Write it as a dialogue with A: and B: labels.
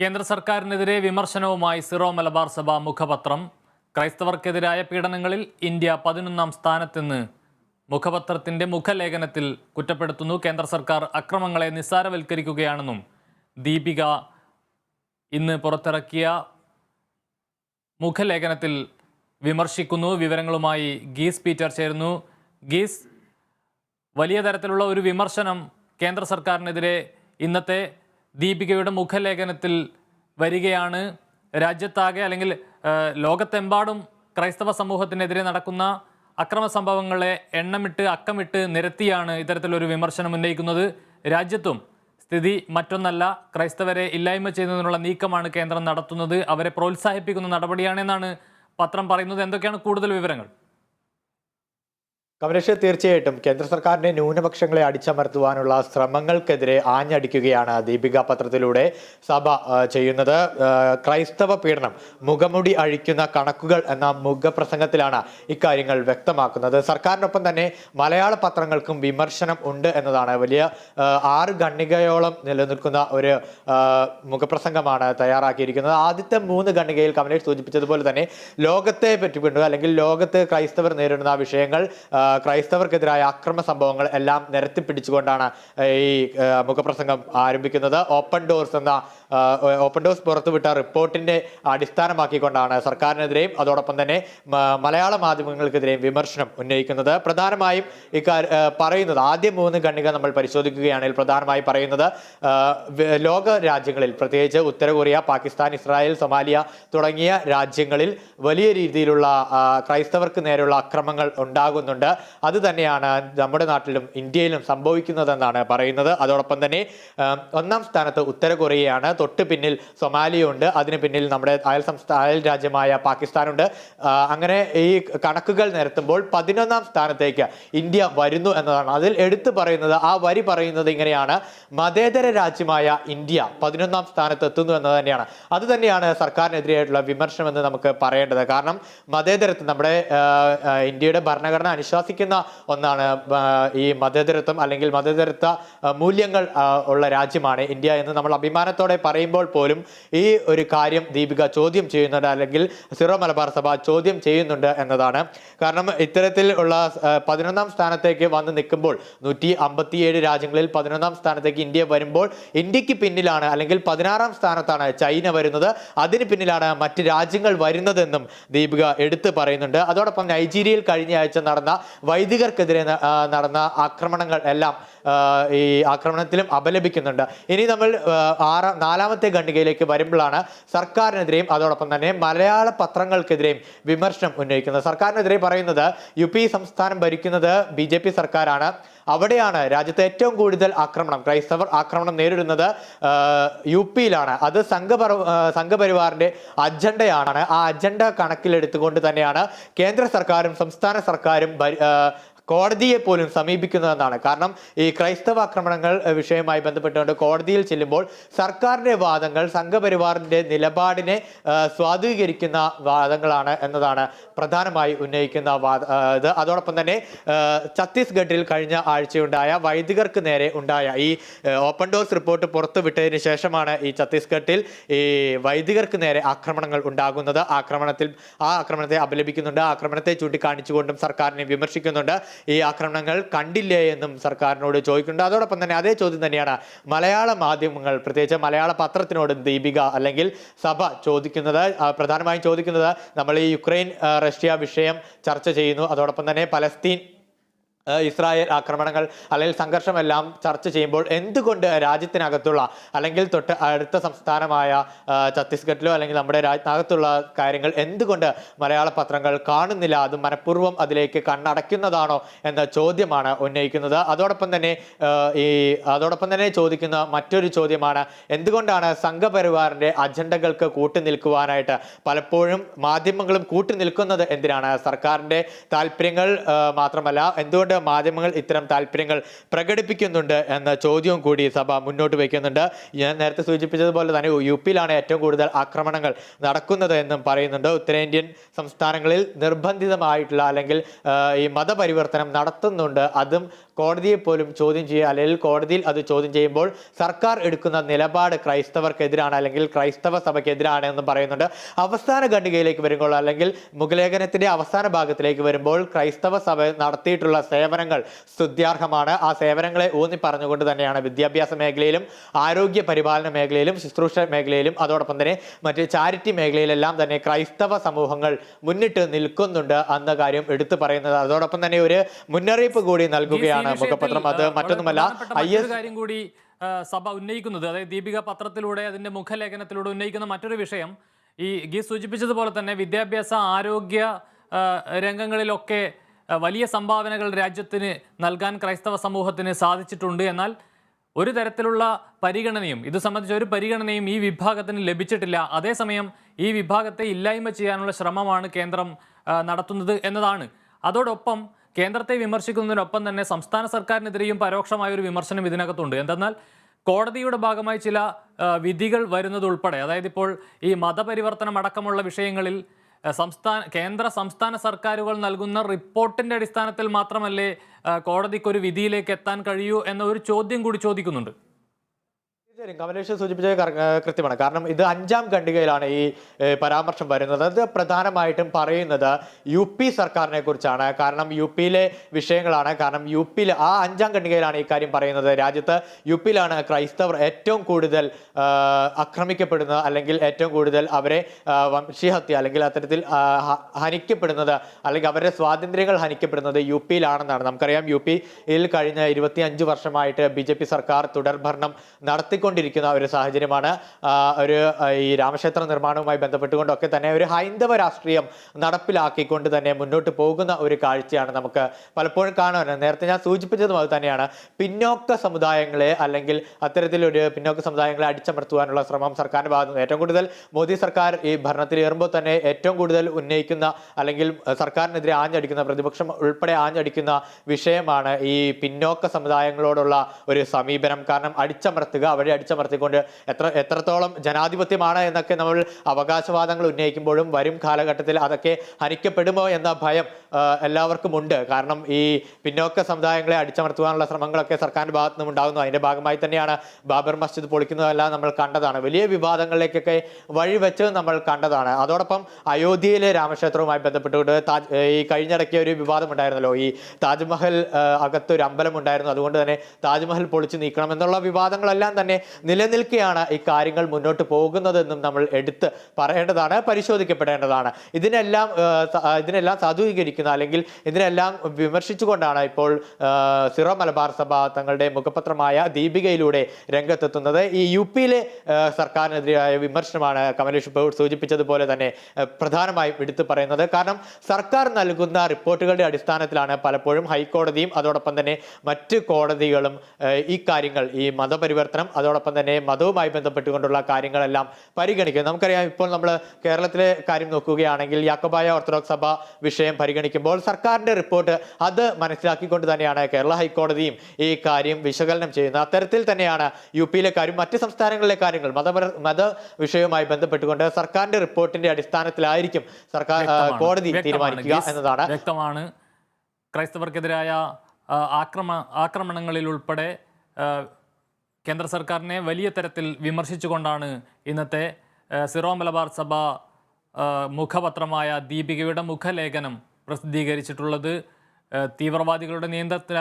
A: കേന്ദ്ര സർക്കാരിനെതിരെ വിമർശനവുമായി സിറോ മലബാർ സഭ മുഖപത്രം. ക്രൈസ്തവർക്കെതിരായ പീഡനങ്ങളിൽ ഇന്ത്യ പതിനൊന്നാം സ്ഥാനത്തെന്ന് മുഖപത്രത്തിന്റെ മുഖലേഖനത്തിൽ കുറ്റപ്പെടുത്തുന്നു. കേന്ദ്ര സർക്കാർ അക്രമങ്ങളെ നിസ്സാരവൽക്കരിക്കുകയാണെന്നും ദീപിക ഇന്ന് പുറത്തിറക്കിയ മുഖലേഖനത്തിൽ വിമർശിക്കുന്നു. വിവരങ്ങളുമായി ഗീസ് പീറ്റർ ചേരുന്നു. ഗീസ് വലിയ തരത്തിലുള്ള ഒരു വിമർശനം കേന്ദ്ര സർക്കാരിനെതിരെ ഇന്നത്തെ ദീപികയുടെ മുഖലേഖനത്തിൽ വരികയാണ്. രാജ്യത്താകെ അല്ലെങ്കിൽ ലോകത്തെമ്പാടും ക്രൈസ്തവ സമൂഹത്തിനെതിരെ നടക്കുന്ന അക്രമ സംഭവങ്ങളെ എണ്ണമിട്ട് അക്കമിട്ട് നിരത്തിയാണ് ഇത്തരത്തിലൊരു വിമർശനം ഉന്നയിക്കുന്നത്. രാജ്യത്തും സ്ഥിതി മറ്റൊന്നല്ല. ക്രൈസ്തവരെ ഇല്ലായ്മ ചെയ്യുന്നതിനുള്ള നീക്കമാണ് കേന്ദ്രം നടത്തുന്നത്. അവരെ പ്രോത്സാഹിപ്പിക്കുന്ന നടപടിയാണെന്നാണ് പത്രം പറയുന്നത്. എന്തൊക്കെയാണ് കൂടുതൽ വിവരങ്ങൾ?
B: കമലേഷ് തീർച്ചയായിട്ടും കേന്ദ്ര സർക്കാരിന്റെ ന്യൂനപക്ഷങ്ങളെ അടിച്ചമർത്തുവാനുള്ള ശ്രമങ്ങൾക്കെതിരെ ആഞ്ഞടിക്കുകയാണ് ദീപിക പത്രത്തിലൂടെ സഭ ചെയ്യുന്നത്. ക്രൈസ്തവ പീഡനം മുഖമുടി അഴിക്കുന്ന കണക്കുകൾ എന്ന മുഖപ്രസംഗത്തിലാണ് ഇക്കാര്യങ്ങൾ വ്യക്തമാക്കുന്നത്. സർക്കാരിനൊപ്പം തന്നെ മലയാള പത്രങ്ങൾക്കും വിമർശനം ഉണ്ട് എന്നതാണ് വലിയ ആറ് ഖണ്ഡികയോളം നിലനിൽക്കുന്ന ഒരു മുഖപ്രസംഗമാണ് തയ്യാറാക്കിയിരിക്കുന്നത്. ആദ്യത്തെ മൂന്ന് ഖണ്ഡികയിൽ കമലേഷ് സൂചിപ്പിച്ചതുപോലെ തന്നെ ലോകത്തെ പറ്റിക്കൊണ്ട് അല്ലെങ്കിൽ ലോകത്ത് ക്രൈസ്തവർ നേരിടുന്ന വിഷയങ്ങൾ ക്രൈസ്തവർക്കെതിരായ അക്രമ സംഭവങ്ങൾ എല്ലാം നിരത്തി പിടിച്ചുകൊണ്ടാണ് ഈ മുഖപ്രസംഗം ആരംഭിക്കുന്നത്. ഓപ്പൺ ഡോർസ് എന്ന ഓപ്പൺ ഡോർസ് പുറത്തുവിട്ട റിപ്പോർട്ടിന്റെ അടിസ്ഥാനമാക്കിക്കൊണ്ടാണ് സർക്കാരിനെതിരെയും അതോടൊപ്പം തന്നെ മലയാള മാധ്യമങ്ങൾക്കെതിരെയും വിമർശനം ഉന്നയിക്കുന്നത്. പ്രധാനമായും ഇക്കാര്യ പറയുന്നത് ആദ്യ മൂന്ന് ഖണ്ഡിക നമ്മൾ പരിശോധിക്കുകയാണെങ്കിൽ പ്രധാനമായി പറയുന്നത് ലോക രാജ്യങ്ങളിൽ പ്രത്യേകിച്ച് ഉത്തര കൊറിയ പാകിസ്ഥാൻ ഇസ്രായേൽ സൊമാലിയ തുടങ്ങിയ രാജ്യങ്ങളിൽ വലിയ രീതിയിലുള്ള ക്രൈസ്തവർക്ക് നേരെയുള്ള അക്രമങ്ങൾ ഉണ്ടാകുന്നുണ്ട്. അത് തന്നെയാണ് നമ്മുടെ നാട്ടിലും ഇന്ത്യയിലും സംഭവിക്കുന്നതെന്നാണ് പറയുന്നത്. അതോടൊപ്പം തന്നെ ഒന്നാം സ്ഥാനത്ത് ഉത്തര കൊറിയയാണ്. തൊട്ട് പിന്നിൽ സൊമാലിയുണ്ട് അതിന് പിന്നിൽ നമ്മുടെ അയൽ സംസ്ഥാന അയൽ രാജ്യമായ പാകിസ്ഥാനുണ്ട് അങ്ങനെ ഈ കണക്കുകൾ നിരത്തുമ്പോൾ പതിനൊന്നാം സ്ഥാനത്തേക്ക് ഇന്ത്യ വരുന്നു എന്നതാണ്. അതിൽ എടുത്തു പറയുന്നത് ആ വരി പറയുന്നത് ഇങ്ങനെയാണ്. മതേതര രാജ്യമായ ഇന്ത്യ പതിനൊന്നാം സ്ഥാനത്ത് എത്തുന്നു എന്ന് തന്നെയാണ്. അത് തന്നെയാണ് സർക്കാരിനെതിരെയായിട്ടുള്ള വിമർശനം എന്ന് നമുക്ക് പറയേണ്ടത്. കാരണം മതേതരത്വം നമ്മുടെ ഇന്ത്യയുടെ ഭരണഘടന അനുശാസിക്കുന്ന ഒന്നാണ് ഈ മതേതരത്വം അല്ലെങ്കിൽ മതേതരത്വ മൂല്യങ്ങൾ ഉള്ള രാജ്യമാണ് ഇന്ത്യ എന്ന് നമ്മൾ അഭിമാനത്തോടെ പറയുമ്പോൾ പോലും ഈ ഒരു കാര്യം ദീപിക ചോദ്യം ചെയ്യുന്നുണ്ട് അല്ലെങ്കിൽ സിറോ മലബാർ സഭ ചോദ്യം ചെയ്യുന്നുണ്ട് എന്നതാണ്. കാരണം ഇത്തരത്തിൽ ഉള്ള പതിനൊന്നാം സ്ഥാനത്തേക്ക് വന്ന് നിൽക്കുമ്പോൾ നൂറ്റി അമ്പത്തിയേഴ് രാജ്യങ്ങളിൽ പതിനൊന്നാം സ്ഥാനത്തേക്ക് ഇന്ത്യ വരുമ്പോൾ ഇന്ത്യയ്ക്ക് പിന്നിലാണ് അല്ലെങ്കിൽ പതിനാറാം സ്ഥാനത്താണ് ചൈന വരുന്നത്. അതിന് പിന്നിലാണ് മറ്റ് രാജ്യങ്ങൾ വരുന്നതെന്നും ദീപിക എടുത്തു പറയുന്നുണ്ട്. അതോടൊപ്പം നൈജീരിയയിൽ കഴിഞ്ഞ ആഴ്ച നടന്ന വൈദികർക്കെതിരെ നടന്ന ആക്രമണങ്ങൾ എല്ലാം ഈ ആക്രമണത്തിലും അപലപിക്കുന്നുണ്ട്. ഇനി നമ്മൾ ആറാം നാലാമത്തെ ഖണ്ഡികയിലേക്ക് വരുമ്പോഴാണ് സർക്കാരിനെതിരെയും അതോടൊപ്പം തന്നെ മലയാള പത്രങ്ങൾക്കെതിരെയും വിമർശനം ഉന്നയിക്കുന്നത്. സർക്കാരിനെതിരെ പറയുന്നത് യു പി സംസ്ഥാനം ഭരിക്കുന്നത് ബി ജെ പി സർക്കാരാണ്. അവിടെയാണ് രാജ്യത്തെ ഏറ്റവും കൂടുതൽ ആക്രമണം ക്രൈസ്തവർ ആക്രമണം നേരിടുന്നത് യു പിയിലാണ് അത് സംഘപര സംഘപരിവാറിന്റെ അജണ്ടയാണ്. ആ അജണ്ട കണക്കിലെടുത്തുകൊണ്ട് തന്നെയാണ് കേന്ദ്ര സർക്കാരും സംസ്ഥാന സർക്കാരും കോടതിയെ പോലും സമീപിക്കുന്നതെന്നാണ്. കാരണം ഈ ക്രൈസ്തവ ആക്രമണങ്ങൾ വിഷയവുമായി ബന്ധപ്പെട്ടുകൊണ്ട് കോടതിയിൽ ചെല്ലുമ്പോൾ സർക്കാരിന്റെ വാദങ്ങൾ സംഘപരിവാറിന്റെ നിലപാടിനെ സ്വാധീകരിക്കുന്ന വാദങ്ങളാണ് എന്നതാണ് പ്രധാനമായി ഉന്നയിക്കുന്ന വാദ ഇത്. അതോടൊപ്പം തന്നെ ഛത്തീസ്ഗഡിൽ കഴിഞ്ഞ ആഴ്ചയുണ്ടായ വൈദികർക്ക് നേരെ ഉണ്ടായ ഈ ഓപ്പൺ ഡോർസ് റിപ്പോർട്ട് പുറത്തുവിട്ടതിന് ശേഷമാണ് ഈ ഛത്തീസ്ഗഡിൽ ഈ വൈദികർക്ക് നേരെ ആക്രമണങ്ങൾ ഉണ്ടാകുന്നത്. ആക്രമണത്തിൽ ആ ആക്രമണത്തെ അപലപിക്കുന്നുണ്ട്. ആക്രമണത്തെ ചൂണ്ടിക്കാണിച്ചുകൊണ്ടും സർക്കാരിനെ വിമർശിക്കുന്നുണ്ട്. ഈ ആക്രമണങ്ങൾ കണ്ടില്ലേ എന്നും സർക്കാരിനോട് ചോദിക്കുന്നുണ്ട്. അതോടൊപ്പം തന്നെ അതേ ചോദ്യം തന്നെയാണ് മലയാള മാധ്യമങ്ങൾ പ്രത്യേകിച്ച് മലയാള പത്രത്തിനോട് ദീപിക അല്ലെങ്കിൽ സഭ ചോദിക്കുന്നത് പ്രധാനമായും ചോദിക്കുന്നത് നമ്മൾ ഈ യുക്രൈൻ റഷ്യ വിഷയം ചർച്ച ചെയ്യുന്നു. അതോടൊപ്പം തന്നെ പലസ്തീൻ ഇസ്രായേൽ ആക്രമണങ്ങൾ അല്ലെങ്കിൽ സംഘർഷമെല്ലാം ചർച്ച ചെയ്യുമ്പോൾ എന്തുകൊണ്ട് രാജ്യത്തിനകത്തുള്ള അല്ലെങ്കിൽ തൊട്ട് അടുത്ത സംസ്ഥാനമായ ഛത്തീസ്ഗഡിലോ അല്ലെങ്കിൽ നമ്മുടെ രാജ്യത്തിനകത്തുള്ള കാര്യങ്ങൾ എന്തുകൊണ്ട് മലയാള പത്രങ്ങൾ കാണുന്നില്ല? അത് മനഃപൂർവം അതിലേക്ക് കണ്ണടയ്ക്കുന്നതാണോ എന്ന ചോദ്യമാണ് ഉന്നയിക്കുന്നത്. അതോടൊപ്പം തന്നെ ഈ അതോടൊപ്പം തന്നെ ചോദിക്കുന്ന മറ്റൊരു ചോദ്യമാണ് എന്തുകൊണ്ടാണ് സംഘപരിവാറിന്റെ അജണ്ടകൾക്ക് കൂട്ടുനിൽക്കുവാനായിട്ട് പലപ്പോഴും മാധ്യമങ്ങളും കൂട്ടുനിൽക്കുന്നത് എന്തിനാണ്? സർക്കാരിന്റെ താല്പര്യങ്ങൾ മാത്രമല്ല എന്തുകൊണ്ട് മാധ്യമങ്ങൾ ഇത്തരം താല്പര്യങ്ങൾ പ്രകടിപ്പിക്കുന്നുണ്ട് എന്ന ചോദ്യവും കൂടി സഭ മുന്നോട്ട് വയ്ക്കുന്നുണ്ട്. ഞാൻ നേരത്തെ സൂചിപ്പിച്ചതുപോലെ തന്നെ യു പിയിലാണ് ഏറ്റവും കൂടുതൽ ആക്രമണങ്ങൾ നടക്കുന്നത് എന്നും പറയുന്നുണ്ട്. ഉത്തരേന്ത്യൻ സംസ്ഥാനങ്ങളിൽ നിർബന്ധിതമായിട്ടുള്ള അല്ലെങ്കിൽ ഈ മതപരിവർത്തനം നടത്തുന്നുണ്ട്. അതും കോടതിയെ പോലും ചോദ്യം ചെയ്യുക അല്ലെങ്കിൽ കോടതിയിൽ അത് ചോദ്യം ചെയ്യുമ്പോൾ സർക്കാർ എടുക്കുന്ന നിലപാട് ക്രൈസ്തവർക്കെതിരാണ് അല്ലെങ്കിൽ ക്രൈസ്തവ സഭയ്ക്കെതിരാണ് എന്ന് പറയുന്നുണ്ട്. അവസാന ഖണ്ഡികയിലേക്ക് വരുമ്പോൾ അല്ലെങ്കിൽ മുഖലേഖനത്തിന്റെ അവസാന ഭാഗത്തിലേക്ക് വരുമ്പോൾ ക്രൈസ്തവ സഭ നടത്തിയിട്ടുള്ള സേവനങ്ങൾ സ്തുത്യാർഹമാണ്. ആ സേവനങ്ങളെ ഊന്നി പറഞ്ഞുകൊണ്ട് തന്നെയാണ് വിദ്യാഭ്യാസ മേഖലയിലും ആരോഗ്യ പരിപാലന മേഖലയിലും ശുശ്രൂഷ മേഖലയിലും അതോടൊപ്പം തന്നെ മറ്റ് ചാരിറ്റി മേഖലയിലെല്ലാം തന്നെ ക്രൈസ്തവ സമൂഹങ്ങൾ മുന്നിട്ട് നിൽക്കുന്നുണ്ട് എന്ന കാര്യം എടുത്തു പറയുന്നത്. അതോടൊപ്പം തന്നെ ഒരു മുന്നറിയിപ്പ് കൂടി നൽകുകയാണ് മുഖപത്രം അത് മറ്റൊന്നുമല്ല ഐ എസ്
A: കാര്യം കൂടി സഭ ഉന്നയിക്കുന്നത് അതായത് ദീപിക പത്രത്തിലൂടെ അതിന്റെ മുഖലേഖനത്തിലൂടെ ഉന്നയിക്കുന്ന മറ്റൊരു വിഷയം ഈ ഗി സൂചിപ്പിച്ചതുപോലെ തന്നെ വിദ്യാഭ്യാസ ആരോഗ്യ രംഗങ്ങളിലൊക്കെ വലിയ സംഭാവനകൾ രാജ്യത്തിന് നൽകാൻ ക്രൈസ്തവ സമൂഹത്തിന് സാധിച്ചിട്ടുണ്ട്. എന്നാൽ ഒരു തരത്തിലുള്ള പരിഗണനയും ഇത് സംബന്ധിച്ച ഒരു പരിഗണനയും ഈ വിഭാഗത്തിന് ലഭിച്ചിട്ടില്ല. അതേസമയം ഈ വിഭാഗത്തെ ഇല്ലായ്മ ചെയ്യാനുള്ള ശ്രമമാണ് കേന്ദ്രം നടത്തുന്നത് എന്നതാണ്. അതോടൊപ്പം കേന്ദ്രത്തെ വിമർശിക്കുന്നതിനൊപ്പം തന്നെ സംസ്ഥാന സർക്കാരിനെതിരെയും പരോക്ഷമായ ഒരു വിമർശനം ഇതിനകത്തുണ്ട്. എന്തെന്നാൽ കോടതിയുടെ ഭാഗമായി ചില വിധികൾ വരുന്നത് ഉൾപ്പെടെ അതായത് ഇപ്പോൾ ഈ മതപരിവർത്തനം അടക്കമുള്ള വിഷയങ്ങളിൽ സംസ്ഥാന കേന്ദ്ര സംസ്ഥാന സർക്കാരുകൾ നൽകുന്ന റിപ്പോർട്ടിന്റെ അടിസ്ഥാനത്തിൽ മാത്രമല്ലേ കോടതിക്കൊരു വിധിയിലേക്ക് എത്താൻ കഴിയൂ എന്ന ഒരു ചോദ്യം കൂടി ചോദിക്കുന്നുണ്ട്.
B: തീർച്ചയായും കമലേഷ് സൂചിപ്പിച്ചത് കൃത്യമാണ്. കാരണം ഇത് അഞ്ചാം ഖണ്ഡികയിലാണ് ഈ പരാമർശം വരുന്നത്. അത് പ്രധാനമായിട്ടും പറയുന്നത് യു പി സർക്കാരിനെ കുറിച്ചാണ്. കാരണം യു പിയിലെ വിഷയങ്ങളാണ്. കാരണം യു പിയിൽ ആ അഞ്ചാം ഖണ്ഡികയിലാണ് ഈ കാര്യം പറയുന്നത്. രാജ്യത്ത് യു പിയിലാണ് ക്രൈസ്തവർ ഏറ്റവും കൂടുതൽ ആക്രമിക്കപ്പെടുന്നത് അല്ലെങ്കിൽ ഏറ്റവും കൂടുതൽ അവരെ വംശീഹത്യ അല്ലെങ്കിൽ അത്തരത്തിൽ ഹനിക്കപ്പെടുന്നത് അല്ലെങ്കിൽ അവരുടെ സ്വാതന്ത്ര്യങ്ങൾ ഹനിക്കപ്പെടുന്നത് യു പിയിലാണെന്നാണ്. നമുക്കറിയാം യു പിയിൽ കഴിഞ്ഞ ഇരുപത്തി അഞ്ച് വർഷമായിട്ട് ബി സർക്കാർ തുടർഭരണം നടത്തിക്കൊണ്ടിരിക്കുന്ന ഒരു സാഹചര്യമാണ് ഒരു ഈ രാമക്ഷേത്ര നിർമ്മാണവുമായി ബന്ധപ്പെട്ടുകൊണ്ടൊക്കെ തന്നെ ഒരു ഹൈന്ദവ രാഷ്ട്രീയം നടപ്പിലാക്കിക്കൊണ്ട് തന്നെ മുന്നോട്ട് പോകുന്ന ഒരു കാഴ്ചയാണ് നമുക്ക് പലപ്പോഴും കാണാൻ നേരത്തെ ഞാൻ സൂചിപ്പിച്ചതും അത് തന്നെയാണ്. പിന്നോക്ക സമുദായങ്ങളെ അല്ലെങ്കിൽ അത്തരത്തിലൊരു പിന്നോക്ക സമുദായങ്ങളെ അടിച്ചമർത്തുവാനുള്ള ശ്രമം സർക്കാരിന്റെ ഭാഗത്തുനിന്ന് ഏറ്റവും കൂടുതൽ മോദി സർക്കാർ ഈ ഭരണത്തിലേറുമ്പോൾ തന്നെ ഏറ്റവും കൂടുതൽ ഉന്നയിക്കുന്ന അല്ലെങ്കിൽ സർക്കാരിനെതിരെ ആഞ്ഞടിക്കുന്ന പ്രതിപക്ഷം ഉൾപ്പെടെ ആഞ്ഞടിക്കുന്ന വിഷയമാണ് ഈ പിന്നോക്ക സമുദായങ്ങളോടുള്ള ഒരു സമീപനം. കാരണം അടിച്ചമർത്തുക അവരെ അടിച്ചമർത്തിക്കൊണ്ട് എത്ര എത്രത്തോളം ജനാധിപത്യമാണ് എന്നൊക്കെ നമ്മൾ അവകാശവാദങ്ങൾ ഉന്നയിക്കുമ്പോഴും വരും കാലഘട്ടത്തിൽ അതൊക്കെ ഹനിക്കപ്പെടുമോ എന്ന ഭയം എല്ലാവർക്കും ഉണ്ട്. കാരണം ഈ പിന്നോക്ക സമുദായങ്ങളെ അടിച്ചമർത്തുവാനുള്ള ശ്രമങ്ങളൊക്കെ സർക്കാരിന്റെ ഭാഗത്തു നിന്നും ഉണ്ടാകുന്നു അതിന്റെ ഭാഗമായി തന്നെയാണ് ബാബർ മസ്ജിദ് പൊളിക്കുന്നതെല്ലാം നമ്മൾ കണ്ടതാണ്. വലിയ വിവാദങ്ങളിലേക്കൊക്കെ വഴിവെച്ച് നമ്മൾ കണ്ടതാണ്. അതോടൊപ്പം അയോധ്യയിലെ രാമക്ഷേത്രവുമായി ബന്ധപ്പെട്ടുകൊണ്ട് താജ് ഈ കഴിഞ്ഞിടയ്ക്ക് ഒരു വിവാദം ഉണ്ടായിരുന്നല്ലോ ഈ താജ്മഹൽ അകത്തൊരു അകത്ത് അമ്പലം ഉണ്ടായിരുന്നു അതുകൊണ്ട് തന്നെ താജ്മഹൽ പൊളിച്ച് നീക്കണം എന്നുള്ള വിവാദങ്ങളെല്ലാം തന്നെ നിലനിൽക്കുകയാണ് ഈ കാര്യങ്ങൾ മുന്നോട്ട് പോകുന്നതെന്നും നമ്മൾ എടുത്ത് പറയേണ്ടതാണ് പരിശോധിക്കപ്പെടേണ്ടതാണ്. ഇതിനെല്ലാം ഇതിനെല്ലാം സാധൂകരിക്കുന്ന അല്ലെങ്കിൽ ഇതിനെല്ലാം വിമർശിച്ചുകൊണ്ടാണ് ഇപ്പോൾ സിറോ മലബാർ സഭ തങ്ങളുടെ മുഖപത്രമായ ദീപികയിലൂടെ രംഗത്തെത്തുന്നത്. ഈ യു പിയിലെ സർക്കാരിനെതിരായ വിമർശനമാണ് കമലേഷ് സൂചിപ്പിച്ചതുപോലെ തന്നെ പ്രധാനമായും എടുത്തു പറയുന്നത്. കാരണം സർക്കാർ നൽകുന്ന റിപ്പോർട്ടുകളുടെ അടിസ്ഥാനത്തിലാണ് പലപ്പോഴും ഹൈക്കോടതിയും അതോടൊപ്പം തന്നെ മറ്റ് കോടതികളും ഈ കാര്യങ്ങൾ ഈ മതപരിവർത്തനം അതോടൊപ്പം തന്നെ മതവുമായി ബന്ധപ്പെട്ടുകൊണ്ടുള്ള കാര്യങ്ങളെല്ലാം പരിഗണിക്കും നമുക്കറിയാം ഇപ്പോൾ നമ്മൾ കേരളത്തിലെ കാര്യം നോക്കുകയാണെങ്കിൽ യാക്കോബായ ഓർത്തഡോക്സ് സഭ വിഷയം പരിഗണിക്കുമ്പോൾ സർക്കാരിന്റെ റിപ്പോർട്ട് അത് മനസ്സിലാക്കിക്കൊണ്ട് തന്നെയാണ് കേരള ഹൈക്കോടതിയും ഈ കാര്യം വിശകലനം ചെയ്യുന്നത്. അത്തരത്തിൽ തന്നെയാണ് യു പിയിലെ കാര്യം മറ്റ് സംസ്ഥാനങ്ങളിലെ കാര്യങ്ങൾ മതപര മത വിഷയവുമായി ബന്ധപ്പെട്ടുകൊണ്ട് സർക്കാരിന്റെ റിപ്പോർട്ടിന്റെ അടിസ്ഥാനത്തിലായിരിക്കും സർക്കാർ കോടതി തീരുമാനിക്കുക എന്നതാണ്.
A: വ്യക്തമാണ്. ക്രൈസ്തവർക്കെതിരായ ആക്രമ ആക്രമണങ്ങളിൽ ഉൾപ്പെടെ കേന്ദ്ര സർക്കാരിനെ വലിയ തരത്തിൽ വിമർശിച്ചുകൊണ്ടാണ് ഇന്നത്തെ സിറോ മലബാർ സഭ മുഖപത്രമായ ദീപികയുടെ മുഖലേഖനം പ്രസിദ്ധീകരിച്ചിട്ടുള്ളത്. തീവ്രവാദികളുടെ നിയന്ത്രണത്തിലായി